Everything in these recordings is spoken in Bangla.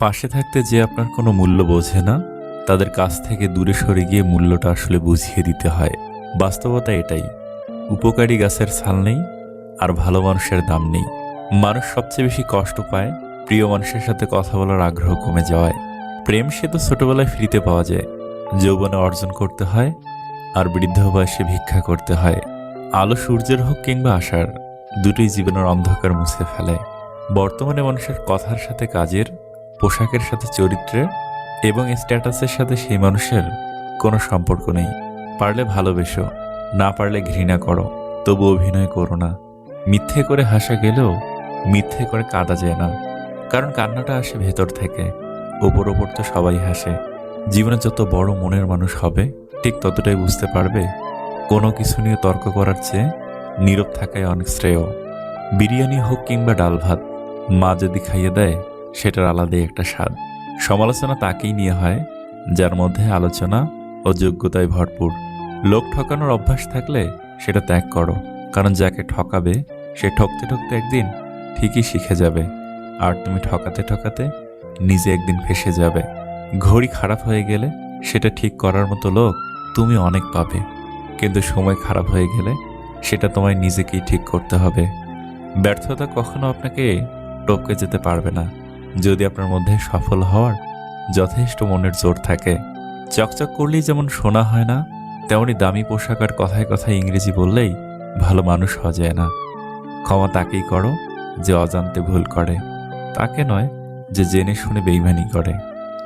পাশে থাকতে যে আপনার কোনো মূল্য বোঝে না, তাদের কাছ থেকে দূরে সরে গিয়ে মূল্যটা আসলে বুঝিয়ে দিতে হয়। বাস্তবতা এটাই, উপকারী গাছের ছাল নেই, আর ভালো মানুষের দাম নেই। মানুষ সবচেয়ে বেশি কষ্ট পায়, প্রিয় মানুষের সাথে কথা বলার আগ্রহ কমে যাওয়ায়। প্রেম সে তো ছোটবেলায় ফ্রিতে পাওয়া যায়, যৌবনে অর্জন করতে হয়, আর বৃদ্ধ বয়সে ভিক্ষা করতে হয়। আলো সূর্যের হোক কিংবা আশার দুটোই জীবনের অন্ধকার মুছে ফেলে। বর্তমানে মানুষের কথার সাথে কাজের পোশাকের সাথে চরিত্রের এবং স্ট্যাটাসের সাথে সেই মানুষের কোনো সম্পর্ক নেই। পারলে ভালোবেসো, না পারলে ঘৃণা করো, তবু অভিনয় করো না। মিথ্যে করে হাসা গেলেও মিথ্যে করে কাঁদা যায় না। কারণ কান্নাটা আসে ভেতর থেকে, ওপর ওপর তো সবাই হাসে। জীবনে যত বড় মনের মানুষ হবে, ঠিক ততটাই বুঝতে পারবে, কোনো কিছু নিয়ে তর্ক করার চেয়ে নীরব থাকায় অনেক শ্রেয়। বিরিয়ানি হোক কিংবা ডাল ভাত, মা যদি খাইয়ে দেয় সেটার আলাদাই একটা স্বাদ। সমালোচনা তাকেই নিয়ে হয়, যার মধ্যে আলোচনা ও যোগ্যতায় ভরপুর। লোক ঠকানোর অভ্যাস থাকলে সেটা ত্যাগ করো, কারণ যাকে ঠকাবে, সে ঠকতে ঠকতে একদিন ঠিকই শিখে যাবে। আর তুমি ঠকাতে ঠকাতে নিজে একদিন ফেসে যাবে। ঘড়ি খারাপ হয়ে গেলে সেটা ঠিক করার মতো লোক তুমি অনেক পাবে। কিন্তু সময় খারাপ হয়ে গেলে সেটা তোমায় নিজেকেই ঠিক করতে হবে। ব্যর্থতা কখনো আপনাকে টপকে যেতে পারবে না। যদি আপনার মধ্যে সফল হওয়ার যথেষ্ট মনের জোর থাকে। চকচক করলেই যেমন শোনা হয় না, তেমনি দামি পোশাক আর কথায় কথায় ইংরেজি বললেই ভালো মানুষ হওয়া যায় না। ক্ষমা তাকেই করো যে অজান্তে ভুল করে। তাকে নয় যে জেনে শুনে বেইমানি করে।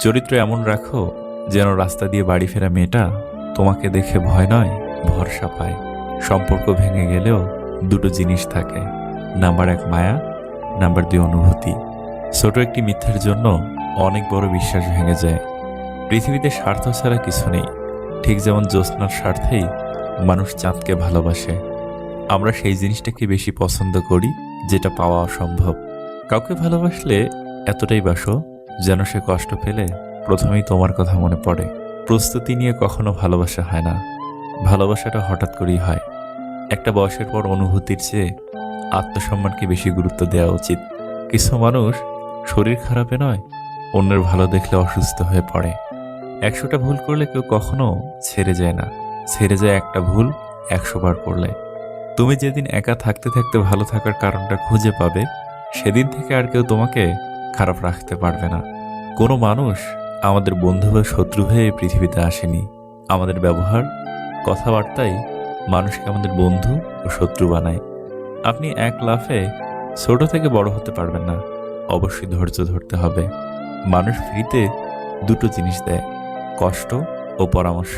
চরিত্র এমন রাখো যেন রাস্তা দিয়ে বাড়ি ফেরা মেয়েটা তোমাকে দেখে ভয় নয়, ভরসা পায়। সম্পর্ক ভেঙে গেলেও দুটো জিনিস থাকে। নাম্বার এক মায়া, নাম্বার দুই অনুভূতি। ছোট একটি মিথ্যার জন্য অনেক বড় বিশ্বাস ভেঙে যায়। পৃথিবীতে স্বার্থ ছাড়া কিছু নেই। ঠিক যেমন জ্যোৎস্নার স্বার্থেই মানুষ চাঁদকে ভালোবাসে। আমরা সেই জিনিসটাকে বেশি পছন্দ করি, যেটা পাওয়া অসম্ভব। কাউকে ভালোবাসলে এতটাই বাসো যেন সে কষ্ট পেলে প্রথমেই তোমার কথা মনে পড়ে। প্রস্তুতি নিয়ে কখনো ভালোবাসা হয় না। ভালোবাসাটা হঠাৎ করেই হয়। একটা বয়সের পর অনুভূতির চেয়ে আত্মসম্মানকে বেশি গুরুত্ব দেওয়া উচিত। কিছু মানুষ শরীর খারাপে নয়, অন্যের ভালো দেখলে অসুস্থ হয়ে পড়ে। একশোটা ভুল করলে কেউ কখনো ছেড়ে যায় না। ছেড়ে যায় একটা ভুল একশো বার করলে। তুমি যেদিন একা থাকতে থাকতে ভালো থাকার কারণটা খুঁজে পাবে, সেদিন থেকে আর কেউ তোমাকে খারাপ রাখতে পারবে না। কোনো মানুষ আমাদের বন্ধু বা শত্রু হয়ে এই পৃথিবীতে আসেনি। আমাদের ব্যবহার, কথাবার্তাই মানুষকে আমাদের বন্ধু ও শত্রু বানায়। আপনি এক লাফে ছোট থেকে বড় হতে পারবেন না। অবশ্যই ধৈর্য ধরতে হবে। মানুষ ফ্রিতে দুটো জিনিস দেয় কষ্ট ও পরামর্শ।